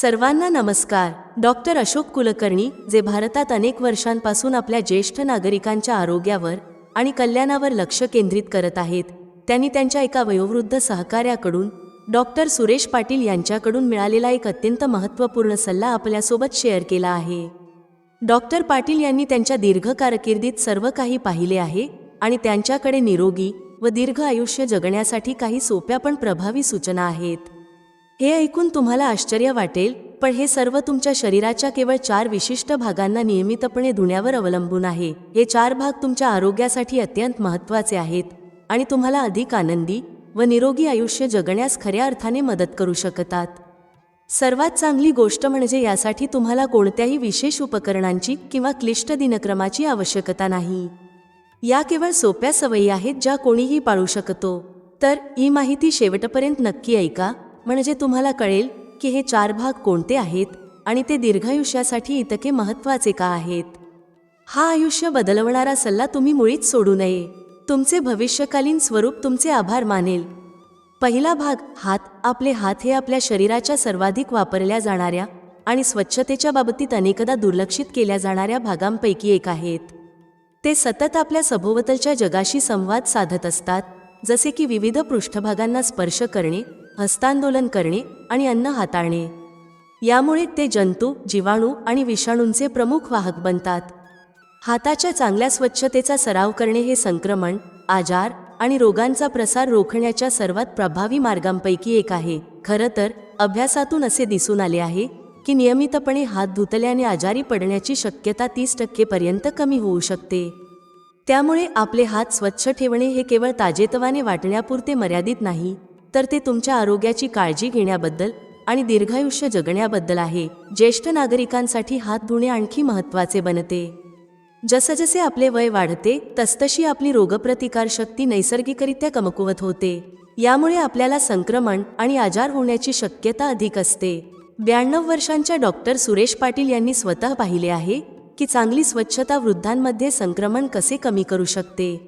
सर्वांना नमस्कार. डॉक्टर अशोक कुलकर्णी जे भारतात अनेक वर्षांपासून आपल्या ज्येष्ठ नागरिकांच्या आरोग्यावर आणि कल्याणावर लक्ष केंद्रित करत आहेत. त्यांनी त्यांच्या एका वयोवृद्ध सहकार्याकडून डॉक्टर सुरेश पाटील यांच्याकडून मिळालेला एक अत्यंत महत्त्वपूर्ण सल्ला आपल्यासोबत शेअर केला आहे. डॉक्टर पाटील यांनी त्यांच्या दीर्घ कारकिर्दीत सर्व काही पाहिले आहे आणि त्यांच्याकडे निरोगी व दीर्घ आयुष्य जगण्यासाठी काही सोप्या पण प्रभावी सूचना आहेत. हे ऐकून तुम्हाला आश्चर्य वाटेल पण हे सर्व तुमच्या शरीराच्या केवळ चार विशिष्ट भागांना नियमितपणे धुण्यावर अवलंबून आहे. हे चार भाग तुमच्या आरोग्यासाठी अत्यंत महत्त्वाचे आहेत आणि तुम्हाला अधिक आनंदी व निरोगी आयुष्य जगण्यास खऱ्या अर्थाने मदत करू शकतात. सर्वात चांगली गोष्ट म्हणजे यासाठी तुम्हाला कोणत्याही विशेष उपकरणांची किंवा क्लिष्ट दिनक्रमाची आवश्यकता नाही. या केवळ सोप्या सवयी आहेत ज्या कोणीही पाळू शकतो. तर ही माहिती शेवटपर्यंत नक्की ऐका. म्हणजे तुम्हाला कळेल की हे चार भाग कोणते आहेत आणि ते दीर्घायुष्यासाठी इतके महत्त्वाचे का आहेत? हा आयुष्य बदलवणारा सल्ला तुम्ही मुळीच सोडू नये. तुमचे भविष्यकालीन स्वरूप तुमचे आभार मानेल. पहिला भाग हात आपले हात हे आपल्या शरीराच्या सर्वाधिक वापरल्या जाणाऱ्या आणि स्वच्छतेच्या बाबतीत अनेकदा दुर्लक्षित केल्या जाणाऱ्या भागांपैकी एक आहेत. ते सतत आपल्या सभोवतालच्या जगाशी संवाद साधत असतात जसे की विविध पृष्ठभागांना स्पर्श करणे हस्तांदोलन करणे आणि अन्न हाताळणे. यामुळे ते जंतू जीवाणू आणि विषाणूंचे प्रमुख वाहक बनतात. हाताच्या चांगल्या स्वच्छतेचा सराव करणे हे संक्रमण आजार आणि रोगांचा प्रसार रोखण्याच्या सर्वात प्रभावी मार्गांपैकी एक आहे. खरं तर अभ्यासातून असे दिसून आले आहे की नियमितपणे हात धुतल्याने आजारी पडण्याची शक्यता तीस टक्केपर्यंत कमी होऊ शकते. त्यामुळे आपले हात स्वच्छ ठेवणे हे केवळ ताजेतवाने वाटण्यापुरते मर्यादित नाही. तर ते तुमच्या आरोग्याची काळजी घेण्याबद्दल आणि दीर्घायुष्य जगण्याबद्दल आहे. ज्येष्ठ नागरिकांसाठी हात धुणे आणखी महत्त्वाचे बनते. जसजसे आपले वय वाढते तसतशी आपली रोगप्रतिकारशक्ती नैसर्गिकरित्या कमकुवत होते. यामुळे आपल्याला संक्रमण आणि आजार होण्याची शक्यता अधिक असते. ब्याण्णव वर्षांच्या डॉक्टर सुरेश पाटील यांनी स्वतः पाहिले आहे की चांगली स्वच्छता वृद्धांमध्ये संक्रमण कसे कमी करू शकते?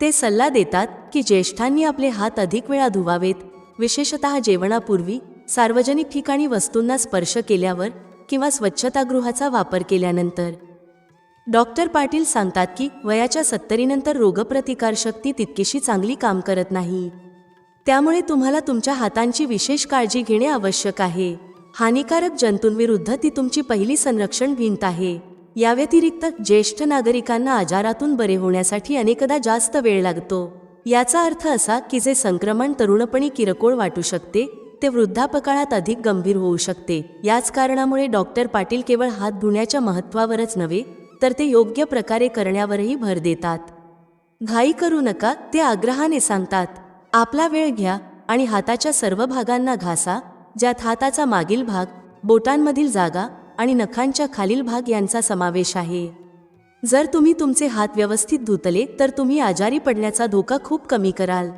ते सल्ला देतात की ज्येष्ठांनी आपले हात अधिक वेळा धुवावेत विशेषतः जेवणापूर्वी सार्वजनिक ठिकाणी वस्तूंना स्पर्श केल्यावर किंवा स्वच्छतागृहाचा वापर केल्यानंतर. डॉक्टर पाटील सांगतात की वयाच्या सत्तरीनंतर रोगप्रतिकारशक्ती तितकीशी चांगली काम करत नाही. त्यामुळे तुम्हाला तुमच्या हातांची विशेष काळजी घेणे आवश्यक आहे. हानिकारक जंतूंविरुद्ध ती तुमची पहिली संरक्षण भिंत आहे. या व्यतिरिक्त ज्येष्ठ नागरिकांना आजारातून बरे होण्यासाठी अनेकदा जास्त वेळ लागतो. याचा अर्थ असा की जे संक्रमण तरुणपणी किरकोळ वाटू शकते ते वृद्धापकाळात अधिक गंभीर होऊ शकते. याच कारणामुळे डॉक्टर पाटील केवळ हात धुण्याच्या महत्त्वावरच नव्हे तर ते योग्य प्रकारे करण्यावरही भर देतात. घाई करू नका ते आग्रहाने सांगतात आपला वेळ घ्या आणि हाताच्या सर्व भागांना घासा ज्यात हाताचा मागील भाग बोटांमधील जागा आणि नखांच्या खालील भाग यांचा समावेश आहे. जर तुम्ही तुमचे हात व्यवस्थित धुतले तर तुम्ही आजारी पडण्याचा धोका खूप कमी कराल.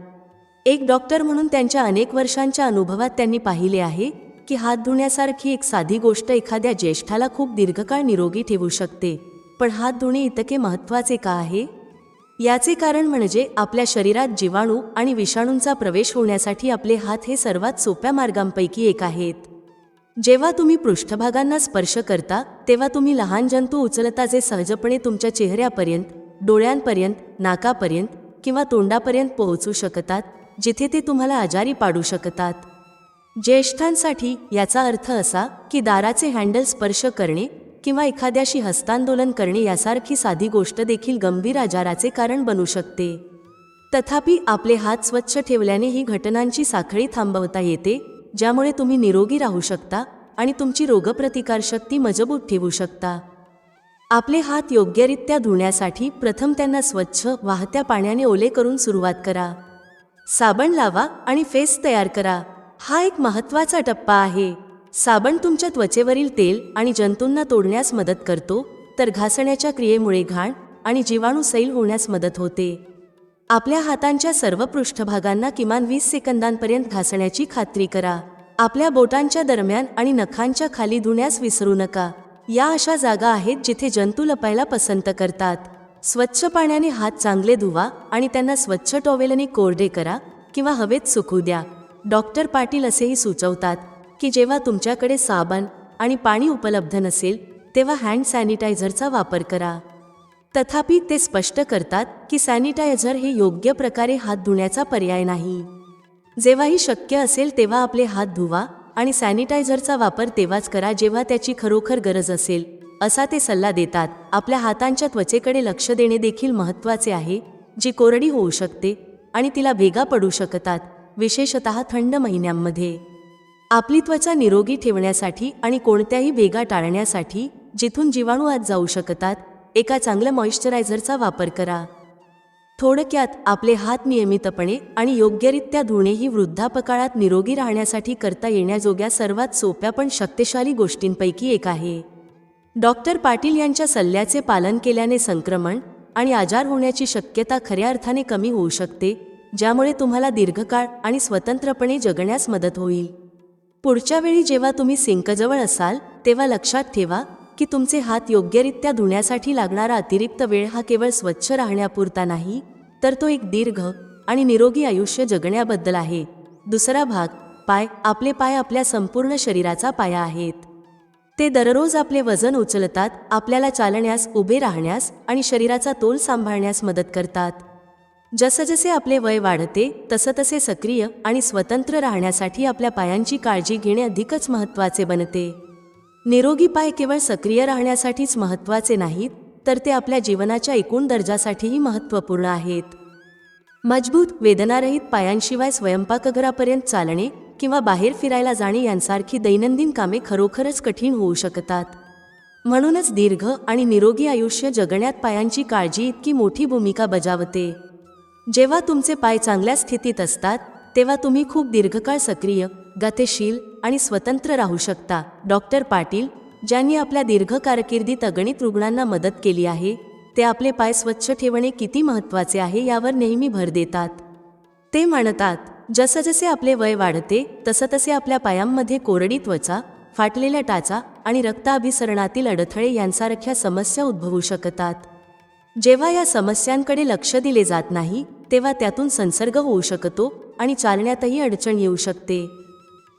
एक डॉक्टर म्हणून त्यांच्या अनेक वर्षांच्या अनुभवात त्यांनी पाहिले आहे की हात धुण्यासारखी एक साधी गोष्ट एखाद्या ज्येष्ठाला खूप दीर्घकाळ निरोगी ठेवू शकते. पण हात धुणे इतके महत्त्वाचे का आहे? याचे कारण म्हणजे आपल्या शरीरात जीवाणू आणि विषाणूंचा प्रवेश होण्यासाठी आपले हात हे सर्वात सोप्या मार्गांपैकी एक आहेत. जेव्हा तुम्ही पृष्ठभागांना स्पर्श करता तेव्हा तुम्ही लहान जंतू उचलता जे सहजपणे तुमच्या चेहऱ्यापर्यंत डोळ्यांपर्यंत नाकापर्यंत किंवा तोंडापर्यंत पोहोचू शकतात जिथे ते तुम्हाला आजारी पाडू शकतात. ज्येष्ठांसाठी याचा अर्थ असा की दाराचे हँडल स्पर्श करणे किंवा एखाद्याशी हस्तांदोलन करणे यासारखी साधी गोष्ट देखील गंभीर आजाराचे कारण बनू शकते. तथापि आपले हात स्वच्छ ठेवल्याने ही घटनांची साखळी थांबवता येते ज्यामुळे तुम्ही निरोगी राहू शकता आणि तुमची रोगप्रतिकारशक्ती मजबूत ठेवू शकता. आपले हात योग्यरित्या धुण्यासाठी प्रथम त्यांना स्वच्छ वाहत्या पाण्याने ओले करून सुरुवात करा. साबण लावा आणि फेस तयार करा. हा एक महत्त्वाचा टप्पा आहे. साबण तुमच्या त्वचेवरील तेल आणि जंतूंना तोडण्यास मदत करतो तर घासण्याच्या क्रियेमुळे घाण आणि जीवाणू सैल होण्यास मदत होते. आपल्या हातांच्या सर्व पृष्ठभागांना किमान वीस सेकंदांपर्यंत घासण्याची खात्री करा. आपल्या बोटांच्या दरम्यान आणि नखांच्या खाली धुण्यास विसरू नका. या अशा जागा आहेत जिथे जंतू लपायला पसंत करतात. स्वच्छ पाण्याने हात चांगले धुवा आणि त्यांना स्वच्छ टॉवेलने कोरडे करा किंवा हवेत सुकू द्या. डॉक्टर पाटील असेही सुचवतात की जेव्हा तुमच्याकडे साबण आणि पाणी उपलब्ध नसेल तेव्हा हँड सॅनिटायझरचा वापर करा. तथापि ते स्पष्ट करतात की सॅनिटायझर हे योग्य प्रकारे हात धुण्याचा पर्याय नाही. जेव्हाही शक्य असेल तेव्हा आपले हात धुवा आणि सॅनिटायझरचा वापर तेव्हाच करा जेव्हा त्याची खरोखर गरज असेल असा ते सल्ला देतात. आपल्या हातांच्या त्वचेकडे लक्ष देणे देखील महत्त्वाचे आहे जी कोरडी होऊ शकते आणि तिला भेगा पडू शकतात विशेषत थंड महिन्यांमध्ये. आपली त्वचा निरोगी ठेवण्यासाठी आणि कोणत्याही भेगा टाळण्यासाठी जिथून जीवाणू आत जाऊ शकतात एका चांगल्या मॉइश्चरायझरचा वापर करा. थोडक्यात आपले हात नियमितपणे आणि योग्यरित्या धुणे ही वृद्धापकाळात निरोगी राहण्यासाठी करता येण्याजोग्या सर्वात सोप्या पण शक्तिशाली गोष्टींपैकी एक आहे. डॉक्टर पाटील यांच्या सल्ल्याचे पालन केल्याने संक्रमण आणि आजार होण्याची शक्यता खऱ्या अर्थाने कमी होऊ शकते ज्यामुळे तुम्हाला दीर्घकाळ आणि स्वतंत्रपणे जगण्यास मदत होईल. पुढच्या वेळी जेव्हा तुम्ही सिंकजवळ असाल तेव्हा लक्षात ठेवा की तुमचे हात योग्यरित्या धुण्यासाठी लागणारा अतिरिक्त वेळ हा केवळ स्वच्छ राहण्यापुरता नाही तर तो एक दीर्घ आणि निरोगी आयुष्य जगण्याबद्दल आहे. दुसरा भाग पाय आपले पाय आपल्या संपूर्ण शरीराचा पाया आहेत. ते दररोज आपले वजन उचलतात आपल्याला चालण्यास उभे राहण्यास आणि शरीराचा तोल सांभाळण्यास मदत करतात. जसजसे आपले वय वाढते तसतसे सक्रिय आणि स्वतंत्र राहण्यासाठी आपल्या पायांची काळजी घेणे अधिकच महत्त्वाचे बनते. निरोगी पाय केवळ सक्रिय राहण्यासाठीच महत्त्वाचे नाहीत तर ते आपल्या जीवनाच्या एकूण दर्जासाठीही महत्त्वपूर्ण आहेत. मजबूत वेदनारहित पायांशिवाय स्वयंपाकघरापर्यंत चालणे किंवा बाहेर फिरायला जाणे यांसारखी दैनंदिन कामे खरोखरच कठीण होऊ शकतात. म्हणूनच दीर्घ आणि निरोगी आयुष्य जगण्यात पायांची काळजी इतकी मोठी भूमिका बजावते. जेव्हा तुमचे पाय चांगल्या स्थितीत असतात तेव्हा तुम्ही खूप दीर्घकाळ सक्रिय गतिशील आणि स्वतंत्र राहू शकता. डॉक्टर पाटील ज्यांनी आपल्या दीर्घ कारकिर्दीत अगणित रुग्णांना मदत केली आहे ते आपले पाय स्वच्छ ठेवणे किती महत्त्वाचे आहे यावर नेहमी भर देतात. ते म्हणतात जसजसे आपले वय वाढते तसं तसे आपल्या पायांमध्ये कोरडी त्वचा फाटलेल्या टाचा आणि रक्ताभिसरणातील अडथळे यांसारख्या समस्या उद्भवू शकतात. जेव्हा या समस्यांकडे लक्ष दिले जात नाही तेव्हा त्यातून संसर्ग होऊ शकतो आणि चालण्यातही अडचण येऊ शकते.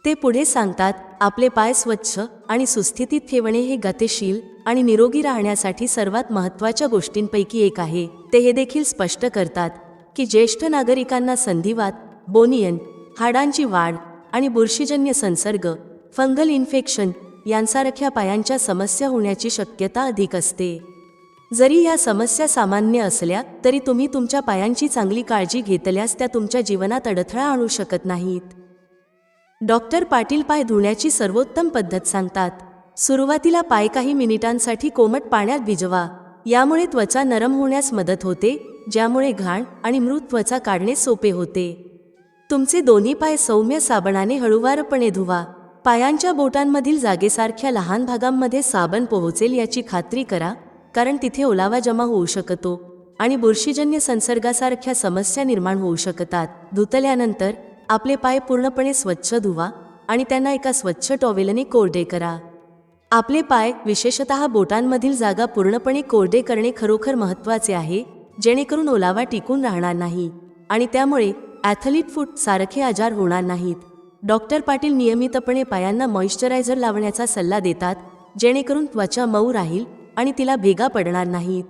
ते पुढे सांगतात आपले पाय स्वच्छ आणि सुस्थितीत ठेवणे हे गतिशील आणि निरोगी राहण्यासाठी सर्वात महत्त्वाच्या गोष्टींपैकी एक आहे. ते हे देखील स्पष्ट करतात की ज्येष्ठ नागरिकांना संधिवात बोनियन हाडांची वाढ आणि बुरशीजन्य संसर्ग फंगल इन्फेक्शन यांसारख्या पायांच्या समस्या होण्याची शक्यता अधिक असते. जरी या समस्या सामान्य असल्या तरी तुम्ही तुमच्या पायांची चांगली काळजी घेतल्यास त्या तुमच्या जीवनात अडथळा आणू शकत नाहीत. डॉक्टर पाटील पाय धुण्याची सर्वोत्तम पद्धत सांगतात. सुरुवातीला पाय काही मिनिटांसाठी कोमट पाण्यात भिजवा. यामुळे त्वचा नरम होण्यास मदत होते ज्यामुळे घाण आणि मृत त्वचा काढणे सोपे होते. तुमचे दोन्ही पाय सौम्य साबणाने हळुवारपणे धुवा. पायांच्या बोटांमधील जागेसारख्या लहान भागांमध्ये साबण पोहोचेल याची खात्री करा कारण तिथे ओलावा जमा होऊ शकतो आणि बुरशीजन्य संसर्गासारख्या समस्या निर्माण होऊ शकतात. धुतल्यानंतर आपले पाय पूर्णपणे स्वच्छ धुवा आणि त्यांना एका स्वच्छ टॉवेलने कोरडे करा. आपले पाय विशेषतः बोटांमधील जागा पूर्णपणे कोरडे करणे खरोखर महत्त्वाचे आहे जेणेकरून ओलावा टिकून राहणार नाही आणि त्यामुळे ॲथलीट फूट सारखे आजार होणार नाहीत. डॉक्टर पाटील नियमितपणे पायांना मॉइश्चरायझर लावण्याचा सल्ला देतात जेणेकरून त्वचा मऊ राहील आणि तिला भेगा पडणार नाहीत.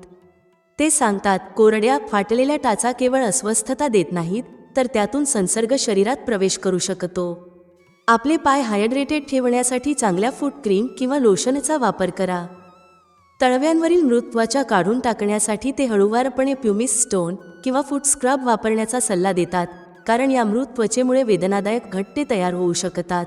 ते सांगतात कोरड्या फाटलेल्या टाचा केवळ अस्वस्थता देत नाहीत तर त्यातून संसर्ग शरीरात प्रवेश करू शकतो. आपले पाय हायड्रेटेड ठेवण्यासाठी चांगल्या फूट क्रीम किंवा लोशनचा वापर करा. तळव्यांवरील मृत्वाच्या काढून टाकण्यासाठी ते हळूवारपणे प्युमिस स्टोन किंवा फूट स्क्रब वापरण्याचा सल्ला देतात कारण या मृत त्वचेमुळे वेदनादायक घट्टे तयार होऊ शकतात.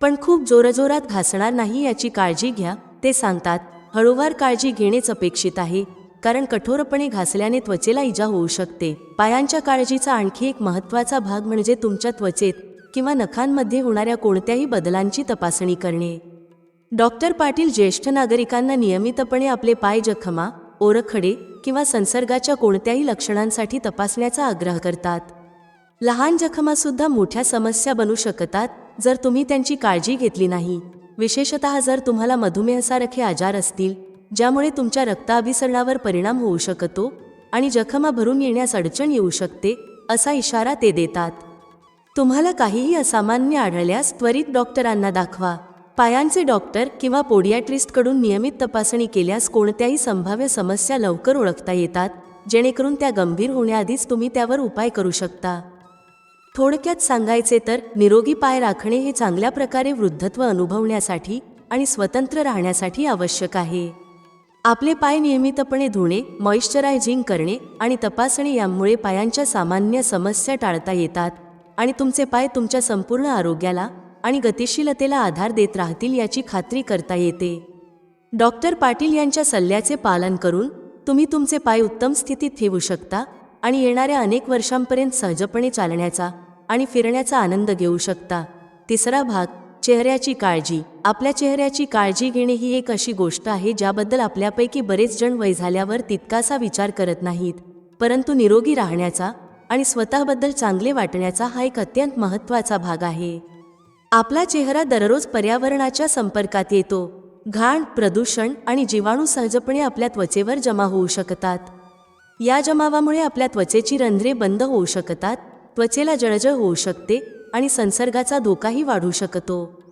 पण खूप जोरजोरात घासणार नाही याची काळजी घ्या ते सांगतात हळूवार काळजी घेणेच अपेक्षित आहे कारण कठोरपणे घासल्याने त्वचेला इजा होऊ शकते. पायांच्या काळजीचा आणखी एक महत्त्वाचा भाग म्हणजे तुमच्या त्वचेत किंवा नखांमध्ये होणाऱ्या कोणत्याही बदलांची तपासणी करणे. डॉक्टर पाटील ज्येष्ठ नागरिकांना नियमितपणे आपले पाय जखमा ओरखडे किंवा संसर्गाच्या कोणत्याही लक्षणांसाठी तपासण्याचा आग्रह करतात. लहान जखमासुद्धा मोठ्या समस्या बनू शकतात जर तुम्ही त्यांची काळजी घेतली नाही. विशेषतः जर तुम्हाला मधुमेहासारखे आजार असतील ज्यामुळे तुमच्या रक्ताभिसरणावर परिणाम होऊ शकतो आणि जखमा भरून येण्यास अडचण येऊ शकते असा इशारा ते देतात. तुम्हाला काहीही असामान्य आढळल्यास त्वरित डॉक्टरांना दाखवा. पायांचे डॉक्टर किंवा पोडियाट्रिस्टकडून नियमित तपासणी केल्यास कोणत्याही संभाव्य समस्या लवकर ओळखता येतात जेणेकरून त्या गंभीर होण्याआधीच तुम्ही त्यावर उपाय करू शकता. थोडक्यात सांगायचे तर निरोगी पाय राखणे हे चांगल्या प्रकारे वृद्धत्व अनुभवण्यासाठी आणि स्वतंत्र राहण्यासाठी आवश्यक आहे. आपले पाय नियमितपणे धुणे मॉइश्चरायझिंग करणे आणि तपासणी यामुळे पायांच्या सामान्य समस्या टाळता येतात. आणि तुमचे पाय तुमच्या संपूर्ण आरोग्याला आणि गतिशीलतेला आधार देत राहतील याची खात्री करता येते. डॉक्टर पाटील यांच्या सल्ल्याचे पालन करून तुम्ही तुमचे पाय उत्तम स्थितीत ठेवू शकता आणि येणाऱ्या अनेक वर्षांपर्यंत सहजपणे चालण्याचा आणि फिरण्याचा आनंद घेऊ शकता. तिसरा भाग चेहऱ्याची काळजी. आपल्या चेहऱ्याची काळजी घेणे ही एक अशी गोष्ट आहे ज्याबद्दल आपल्यापैकी बरेच जण वय झाल्यावर तितकासा विचार करत नाहीत. परंतु निरोगी राहण्याचा आणि स्वतःबद्दल चांगले वाटण्याचा हा एक अत्यंत महत्त्वाचा भाग आहे. आपला चेहरा दररोज पर्यावरणाच्या संपर्कात येतो. घाण प्रदूषण आणि जीवाणू सहजपणे आपल्या त्वचेवर जमा होऊ शकतात. या जमावामुळे आपल्या त्वचेची रंध्रे बंद होऊ शकतात त्वचेला जळजळ होऊ शकते आणि संसर्गाचा धोकाही वाढू शकतो.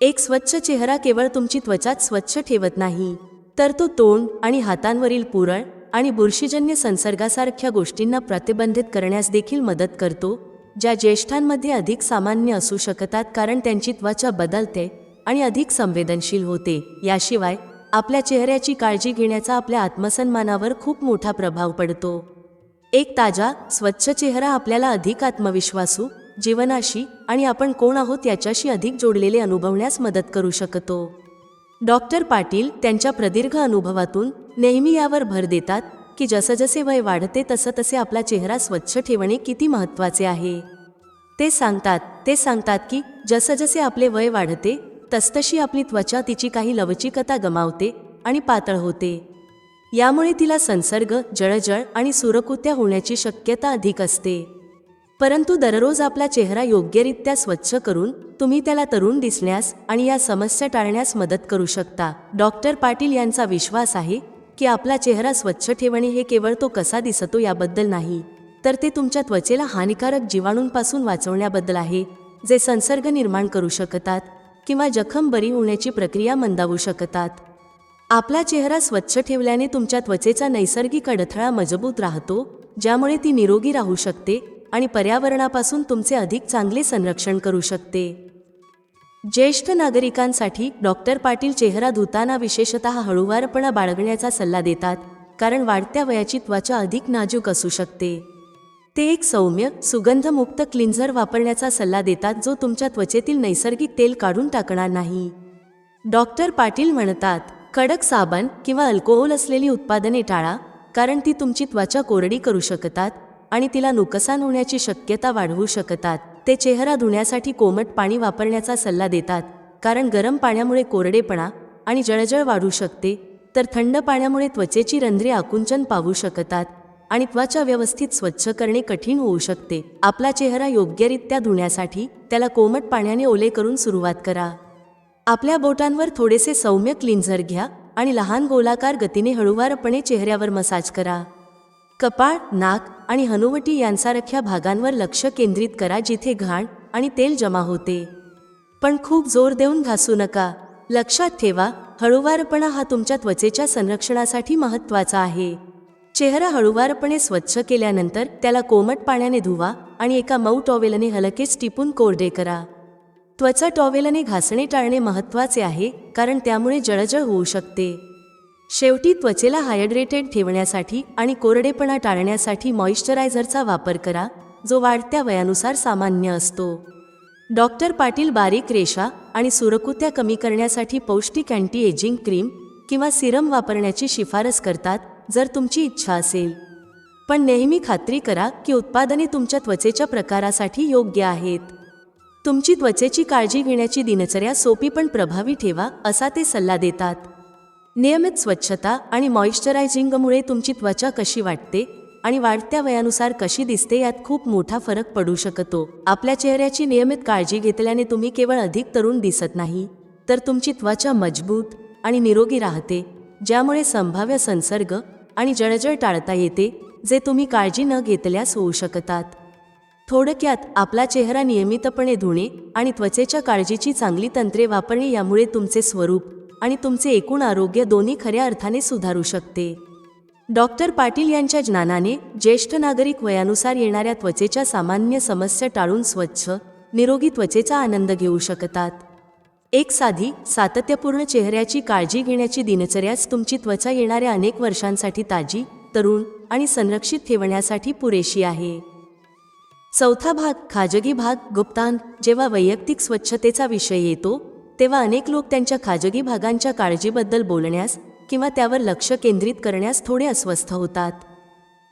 एक स्वच्छ चेहरा केवळ तुमची त्वचाच स्वच्छ ठेवत नाही तर तो तोंड आणि हातांवरील पुरळ आणि बुरशीजन्य संसर्गासारख्या गोष्टींना प्रतिबंधित करण्यास देखील मदत करतो ज्या ज्येष्ठांमध्ये अधिक सामान्य असू शकतात कारण त्यांची त्वचा बदलते आणि अधिक संवेदनशील होते. याशिवाय आपल्या चेहऱ्याची काळजी घेण्याचा आपल्या आत्मसन्मानावर खूप मोठा प्रभाव पडतो. एक ताजा स्वच्छ चेहरा आपल्याला अधिक आत्मविश्वासू जीवनाशी आणि आपण कोण आहोत याच्याशी अधिक जोडलेले अनुभवण्यास मदत करू शकतो. डॉक्टर पाटील त्यांच्या प्रदीर्घ अनुभवातून नेहमी यावर भर देतात की जसजसे वय वाढते तसं तसे आपला चेहरा स्वच्छ ठेवणे किती महत्त्वाचे आहे. ते सांगतात ते सांगतात की जसजसे आपले वय वाढते तसतशी आपली त्वचा तिची काही लवचिकता गमावते आणि पातळ होते. यामुळे तिला संसर्ग जळजळ आणि सुरकुत्या होण्याची शक्यता अधिक असते. परंतु दररोज आपला चेहरा योग्यरित्या स्वच्छ करून तुम्ही त्याला तरुण दिसण्यास आणि या समस्या टाळण्यास मदत करू शकता. डॉक्टर पाटील यांचा विश्वास आहे की आपला चेहरा स्वच्छ ठेवणे हे केवळ तो कसा दिसतो याबद्दल नाही तर ते तुमच्या त्वचेला हानिकारक जीवाणूंपासून वाचवण्याबद्दल आहे जे संसर्ग निर्माण करू शकतात किंवा जखम बरी होण्याची प्रक्रिया मंदावू शकतात. आपला चेहरा स्वच्छ ठेवल्याने तुमच्या त्वचेचा नैसर्गिक अडथळा मजबूत राहतो ज्यामुळे ती निरोगी राहू शकते आणि पर्यावरणापासून तुमचे अधिक चांगले संरक्षण करू शकते. ज्येष्ठ नागरिकांसाठी डॉक्टर पाटील चेहरा धुताना विशेषत हळूवारपणा बाळगण्याचा सल्ला देतात कारण वाढत्या वयाची त्वचा अधिक नाजूक असू शकते. ते एक सौम्य सुगंधमुक्त क्लिन्झर वापरण्याचा सल्ला देतात जो तुमच्या त्वचेतील नैसर्गिक तेल काढून टाकणार नाही. डॉक्टर पाटील म्हणतात कडक साबण किंवा अल्कोहोल असलेली उत्पादने टाळा कारण ती तुमची त्वचा कोरडी करू शकतात आणि तिला नुकसान होण्याची शक्यता वाढवू शकतात. ते चेहरा धुण्यासाठी कोमट पाणी वापरण्याचा सल्ला देतात. कारण गरम पाण्यामुळे कोरडेपणा आणि जळजळ वाढू शकते तर थंड पाण्यामुळे त्वचेची रंध्रे आकुंचन पावू शकतात आणि त्वचा व्यवस्थित स्वच्छ करणे कठीण होऊ शकते. आपला चेहरा योग्यरित्या धुण्यासाठी त्याला कोमट पाण्याने ओले करून सुरुवात करा. आपल्या बोटांवर थोडेसे सौम्य क्लिन्झर घ्या आणि लहान गोलाकार गतीने हळूवारपणे चेहऱ्यावर मसाज करा. कपाळ नाक आणि हनुवटी यांसारख्या भागांवर लक्ष केंद्रित करा जिथे घाण आणि तेल जमा होते. पण खूप जोर देऊन घासू नका. लक्षात ठेवा हळूवारपणा हा तुमच्या त्वचेच्या संरक्षणासाठी महत्त्वाचा आहे. चेहरा हळूवारपणे स्वच्छ केल्यानंतर त्याला कोमट पाण्याने धुवा आणि एका मऊ टॉवेलने हलकेच टिपून कोरडे करा. त्वचा टॉवेलने घासणे टाळणे महत्त्वाचे आहे कारण त्यामुळे जळजळ होऊ शकते. शेवटी त्वचेला हायड्रेटेड ठेवण्यासाठी आणि कोरडेपणा टाळण्यासाठी मॉइश्चरायझरचा वापर करा जो वाढत्या वयानुसार सामान्य असतो. डॉक्टर पाटील बारीक रेषा आणि सुरकुत्या कमी करण्यासाठी पौष्टिक अँटी एजिंग क्रीम किंवा सिरम वापरण्याची शिफारस करतात जर तुमची इच्छा असेल. पण नेहमी खात्री करा की उत्पादने तुमच्या त्वचेच्या प्रकारासाठी योग्य आहेत. तुमची त्वचेची काळजी घेण्याची दिनचर्या सोपी पण प्रभावी ठेवा असा ते सल्ला देतात. नियमित स्वच्छता आणि मॉइश्चरायझिंगमुळे तुमची त्वचा कशी वाटते आणि वाढत्या वयानुसार कशी दिसते यात खूप मोठा फरक पडू शकतो. आपल्या चेहऱ्याची नियमित काळजी घेतल्याने तुम्ही केवळ अधिक तरुण दिसत नाही तर तुमची त्वचा मजबूत आणि निरोगी राहते ज्यामुळे संभाव्य संसर्ग आणि जळजळ टाळता येते जे तुम्ही काळजी न घेतल्यास होऊ शकतात. थोडक्यात आपला चेहरा नियमितपणे धुणे आणि त्वचेच्या काळजीची चांगली तंत्रे वापरणे यामुळे तुमचे स्वरूप आणि तुमचे एकूण आरोग्य दोन्ही खऱ्या अर्थाने सुधारू शकते. डॉक्टर पाटील यांच्या ज्ञानाने ज्येष्ठ नागरिक वयानुसार येणाऱ्या त्वचेच्या सामान्य समस्या टाळून स्वच्छ निरोगी त्वचेचा आनंद घेऊ शकतात. एक साधी सातत्यपूर्ण चेहऱ्याची काळजी घेण्याची दिनचर्याच तुमची त्वचा येणाऱ्या अनेक वर्षांसाठी ताजी तरुण आणि संरक्षित ठेवण्यासाठी पुरेशी आहे. चौथा भाग खाजगी भाग गुप्तांत जेव्हा वैयक्तिक स्वच्छतेचा विषय येतो तेव्हा अनेक लोक त्यांच्या खाजगी भागांच्या काळजीबद्दल बोलण्यास किंवा त्यावर लक्ष केंद्रित करण्यास थोडे अस्वस्थ होतात.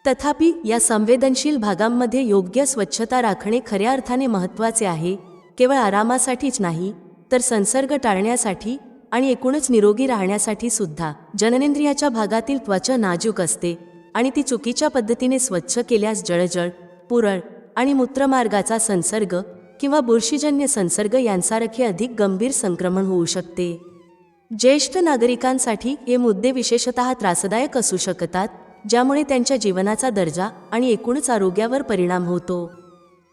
तथापि या संवेदनशील भागांमध्ये योग्य स्वच्छता राखणे खऱ्या अर्थाने महत्त्वाचे आहे. केवळ आरामासाठीच नाही तर संसर्ग टाळण्यासाठी आणि एकूणच निरोगी राहण्यासाठी सुद्धा. जननेंद्रियाच्या भागातील त्वचा नाजूक असते आणि ती चुकीच्या पद्धतीने स्वच्छ केल्यास जळजळ पुरळ आणि मूत्रमार्गाचा संसर्ग किंवा बुरशीजन्य संसर्ग यांसारखे अधिक गंभीर संक्रमण होऊ शकते. ज्येष्ठ नागरिकांसाठी हे मुद्दे विशेषत त्रासदायक असू शकतात ज्यामुळे त्यांच्या जीवनाचा दर्जा आणि एकूणच आरोग्यावर परिणाम होतो.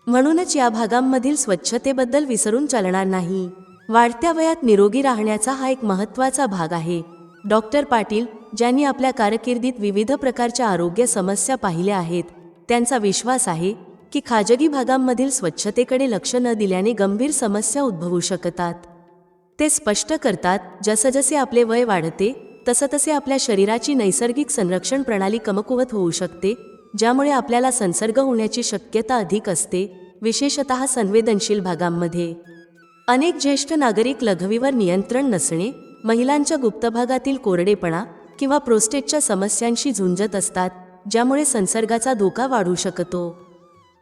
म्हणूनच या भागांमधील स्वच्छतेबद्दल विसरून चालणार नाही. वाढत्या वयात निरोगी राहण्याचा हा एक महत्त्वाचा भाग आहे. डॉक्टर पाटील ज्यांनी आपल्या कारकिर्दीत विविध प्रकारच्या आरोग्य समस्या पाहिल्या आहेत त्यांचा विश्वास आहे की खाजगी भागांमधील स्वच्छतेकडे लक्ष न दिल्याने गंभीर समस्या उद्भवू शकतात. ते स्पष्ट करतात जसजसे आपले वय वाढते तसतसे आपल्या शरीराची नैसर्गिक संरक्षण प्रणाली कमकुवत होऊ शकते ज्यामुळे आपल्याला संसर्ग होण्याची शक्यता अधिक असते विशेषत संवेदनशील भागांमध्ये. अनेक ज्येष्ठ नागरिक लघवीवर नियंत्रण नसणे महिलांच्या गुप्त भागातील कोरडेपणा किंवा प्रोस्टेटच्या समस्यांशी झुंजत असतात ज्यामुळे संसर्गाचा धोका वाढू शकतो.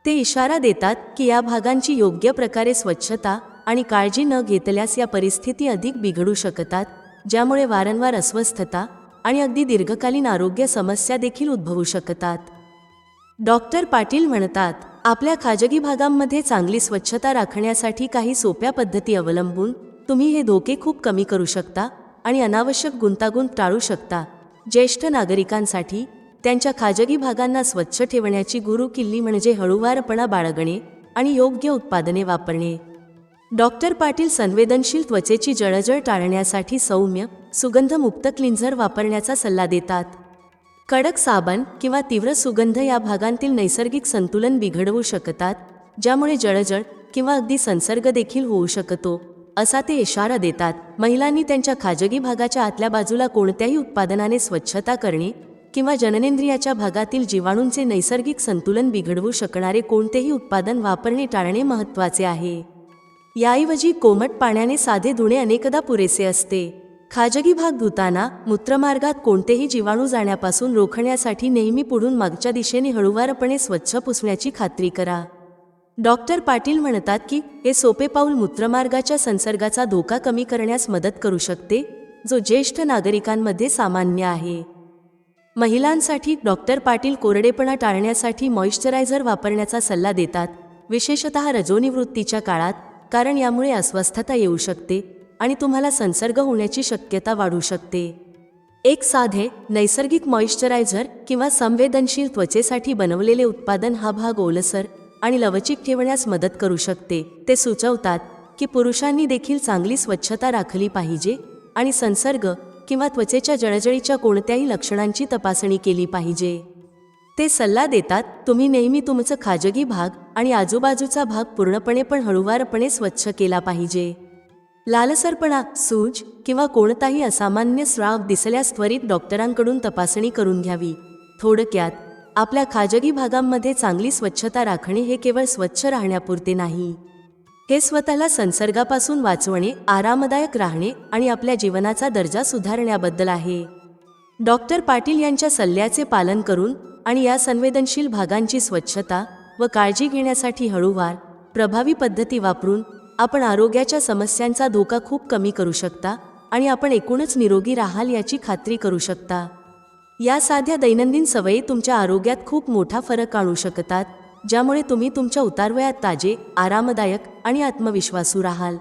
ते इशारा देतात की या भागांची योग्य प्रकारे स्वच्छता आणि काळजी न घेतल्यास या परिस्थिती अधिक बिघडू शकतात ज्यामुळे वारंवार अस्वस्थता आणि अगदी दीर्घकालीन आरोग्य समस्या देखील उद्भवू शकतात. डॉक्टर पाटील म्हणतात आपल्या खाजगी भागांमध्ये चांगली स्वच्छता राखण्यासाठी काही सोप्या पद्धती अवलंबून तुम्ही हे धोके खूप कमी करू शकता आणि अनावश्यक गुंतागुंत टाळू शकता. ज्येष्ठ नागरिकांसाठी त्यांच्या खाजगी भागांना स्वच्छ ठेवण्याची गुरु किल्ली म्हणजे हळूवारपणा बाळगणे आणि योग्य उत्पादने वापरणे. डॉक्टर पाटील संवेदनशील त्वचेची जळजळ टाळण्यासाठी सौम्य सुगंधमुक्त क्लिन्झर वापरण्याचा सल्ला देतात. कडक साबण किंवा तीव्र सुगंध या भागांतील नैसर्गिक संतुलन बिघडवू शकतात ज्यामुळे जळजळ किंवा अगदी संसर्ग देखील होऊ शकतो असा ते इशारा देतात. महिलांनी त्यांच्या खाजगी भागाच्या आतल्या बाजूला कोणत्याही उत्पादनाने स्वच्छता करणे किंवा जननेंद्रियाच्या भागातील जीवाणूंचे नैसर्गिक संतुलन बिघडवू शकणारे कोणतेही उत्पादन वापरणे टाळणे महत्त्वाचे आहे. याऐवजी कोमट पाण्याने साधे धुणे अनेकदा पुरेसे असते. खाजगी भाग धुताना मूत्रमार्गात कोणतेही जीवाणू जाण्यापासून रोखण्यासाठी नेहमी पुढून मागच्या दिशेने हळूवारपणे स्वच्छ पुसण्याची खात्री करा. डॉक्टर पाटील म्हणतात की हे सोपे पाऊल मूत्रमार्गाच्या संसर्गाचा धोका कमी करण्यास मदत करू शकते जो ज्येष्ठ नागरिकांमध्ये सामान्य आहे. महिलांसाठी डॉक्टर पाटील कोरडेपणा टाळण्यासाठी मॉइश्चरायझर वापरण्याचा सल्ला देतात. विशेषतः रजोनिवृत्तीच्या काळात कारण यामुळे अस्वस्थता येऊ शकते आणि तुम्हाला संसर्ग होण्याची शक्यता वाढू शकते. एक साधे नैसर्गिक मॉइश्चरायझर किंवा संवेदनशील त्वचेसाठी बनवलेले उत्पादन हा भाग ओलसर आणि लवचिक ठेवण्यास मदत करू शकते. ते सुचवतात की पुरुषांनी देखील चांगली स्वच्छता राखली पाहिजे आणि संसर्ग किंवा त्वचेच्या जळजळीच्या कोणत्याही लक्षणांची तपासणी केली पाहिजे. ते सल्ला देतात तुम्ही नेहमी तुमचं खाजगी भाग आणि आजूबाजूचा भाग पूर्णपणे पण हळूवारपणे स्वच्छ केला पाहिजे. लालसरपणा सूज किंवा कोणताही असामान्य स्राव दिसल्यास त्वरित डॉक्टरांकडून तपासणी करून घ्यावी. थोडक्यात आपल्या खाजगी भागांमध्ये चांगली स्वच्छता राखणे हे केवळ स्वच्छ राहण्यापुरते नाही. हे स्वतःला संसर्गापासून वाचवणे आरामदायक राहणे आणि आपल्या जीवनाचा दर्जा सुधारण्याबद्दल आहे. डॉक्टर पाटील यांच्या सल्ल्याचे पालन करून आणि या संवेदनशील भागांची स्वच्छता व काळजी घेण्यासाठी हळूवार प्रभावी पद्धती वापरून आपण आरोग्याच्या समस्यांचा धोका खूप कमी करू शकता आणि आपण एकूणच निरोगी राहाल याची खात्री करू शकता. या साध्या दैनंदिन सवयी तुमच्या आरोग्यात खूप मोठा फरक आणू शकतात. ज्यामुळे तुम्ही तुमच्या उतारवयात ताजे आरामदायक आणि आत्मविश्वासू राहाल.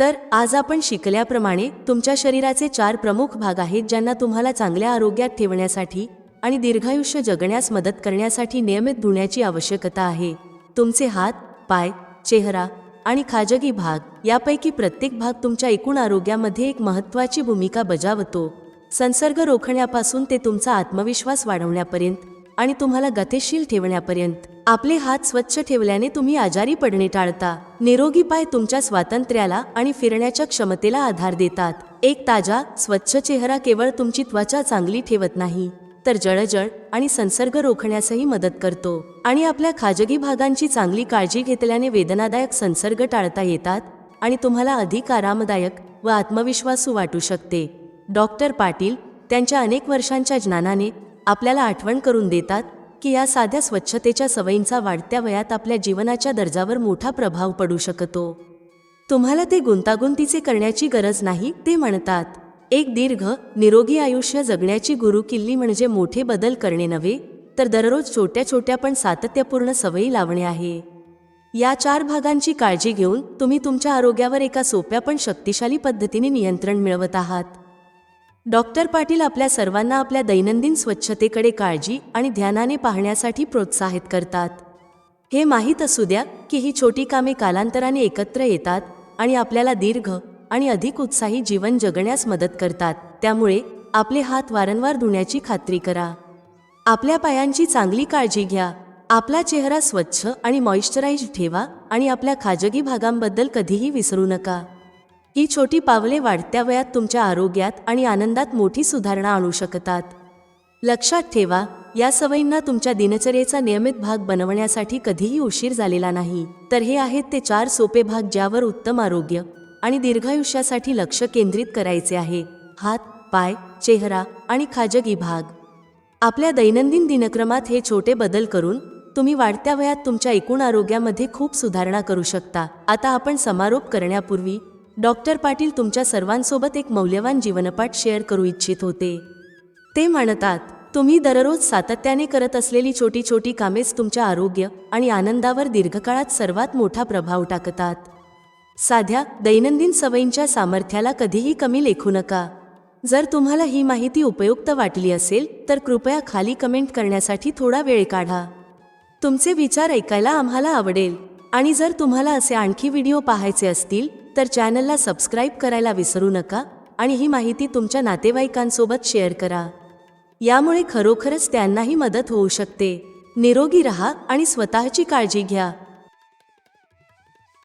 तर आज आपण शिकल्याप्रमाणे तुमच्या शरीराचे चार प्रमुख भाग आहेत ज्यांना तुम्हाला चांगल्या आरोग्यात ठेवण्यासाठी आणि दीर्घायुष्य जगण्यास मदत करण्यासाठी नियमित धुण्याची आवश्यकता आहे. तुमचे हात पाय चेहरा आणि खाजगी भाग यापैकी प्रत्येक भाग तुमच्या एकूण आरोग्यामध्ये एक महत्त्वाची भूमिका बजावतो. संसर्ग रोखण्यापासून ते तुमचा आत्मविश्वास वाढवण्यापर्यंत आणि तुम्हाला गतिशील ठेवण्यापर्यंत. आपले हात स्वच्छ ठेवल्याने तुम्ही आजारी पडणे टाळता. निरोगी पाय तुमच्या स्वातंत्र्याला आणि फिरण्याच्या क्षमतेला आधार देतात. एक ताजा स्वच्छ चेहरा केवळ तुमची त्वचा चांगली ठेवत नाही तर जळजळ आणि संसर्ग रोखण्यासही मदत करतो. आणि आपल्या खाजगी भागांची चांगली काळजी घेतल्याने वेदनादायक संसर्ग टाळता येतात आणि तुम्हाला अधिक आरामदायक व आत्मविश्वासू वाटू शकते. डॉक्टर पाटील त्यांच्या अनेक वर्षांच्या ज्ञानाने आपल्याला आठवण करून देतात की या साध्या स्वच्छतेच्या सवयींचा वाढत्या वयात आपल्या जीवनाच्या दर्जावर मोठा प्रभाव पडू शकतो. तुम्हाला ते गुंतागुंतीचे करण्याची गरज नाही ते म्हणतात एक दीर्घ निरोगी आयुष्य जगण्याची गुरुकिल्ली म्हणजे मोठे बदल करणे नव्हे तर दररोज छोट्या छोट्या पण सातत्यपूर्ण सवयी लावणे आहे. या चार भागांची काळजी घेऊन तुम्ही तुमच्या आरोग्यावर एका सोप्या पण शक्तिशाली पद्धतीने नियंत्रण मिळवत आहात. डॉक्टर पाटील आपल्या सर्वांना आपल्या दैनंदिन स्वच्छतेकडे काळजी आणि ध्यानाने पाहण्यासाठी प्रोत्साहित करतात. हे माहीत असू द्या की ही छोटी कामे कालांतराने एकत्र येतात आणि आपल्याला दीर्घ आणि अधिक उत्साही जीवन जगण्यास मदत करतात. त्यामुळे आपले हात वारंवार धुण्याची खात्री करा. आपल्या पायांची चांगली काळजी घ्या. आपला चेहरा स्वच्छ आणि मॉइश्चराईज ठेवा आणि आपल्या खाजगी भागांबद्दल कधीही विसरू नका. ही छोटी पावले वाढत्या वयात तुमच्या आरोग्यात आणि आनंदात मोठी सुधारणा आणू शकतात. लक्षात ठेवा या सवयींना तुमच्या दिनचर्येचा नियमित भाग बनवण्यासाठी कधीही उशीर झालेला नाही. तर हे आहेत ते चार सोपे भाग ज्यावर उत्तम आरोग्य आणि दीर्घायुष्यासाठी लक्ष केंद्रित करायचे आहे. हात पाय चेहरा आणि खाजगी भाग. आपल्या दैनंदिन दिनक्रमात हे छोटे बदल करून तुम्ही वाढत्या वयात तुमच्या एकूण आरोग्यामध्ये खूप सुधारणा करू शकता. आता आपण समारोप करण्यापूर्वी डॉक्टर पाटील तुमच्या सर्वांसोबत एक मौल्यवान जीवनपाठ शेअर करू इच्छित होते. ते म्हणतात तुम्ही दररोज सातत्याने करत असलेली छोटी छोटी कामेच तुमच्या आरोग्य आणि आनंदावर दीर्घकाळात सर्वात मोठा प्रभाव टाकतात. साध्या दैनंदिन सवयींच्या सामर्थ्याला कधीही कमी लेखू नका. जर तुम्हाला ही माहिती उपयुक्त वाटली असेल तर कृपया खाली कमेंट करण्यासाठी थोडा वेळ काढा. तुमचे विचार ऐकायला आम्हाला आवडेल आणि जर तुम्हाला असे आणखी व्हिडिओ पाहायचे असतील तर चॅनलला सबस्क्राईब करायला विसरू नका आणि ही माहिती तुमच्या नातेवाईकांसोबत शेअर करा. यामुळे खरोखरच त्यांनाही मदत होऊ शकते. निरोगी रहा आणि स्वतःची काळजी घ्या.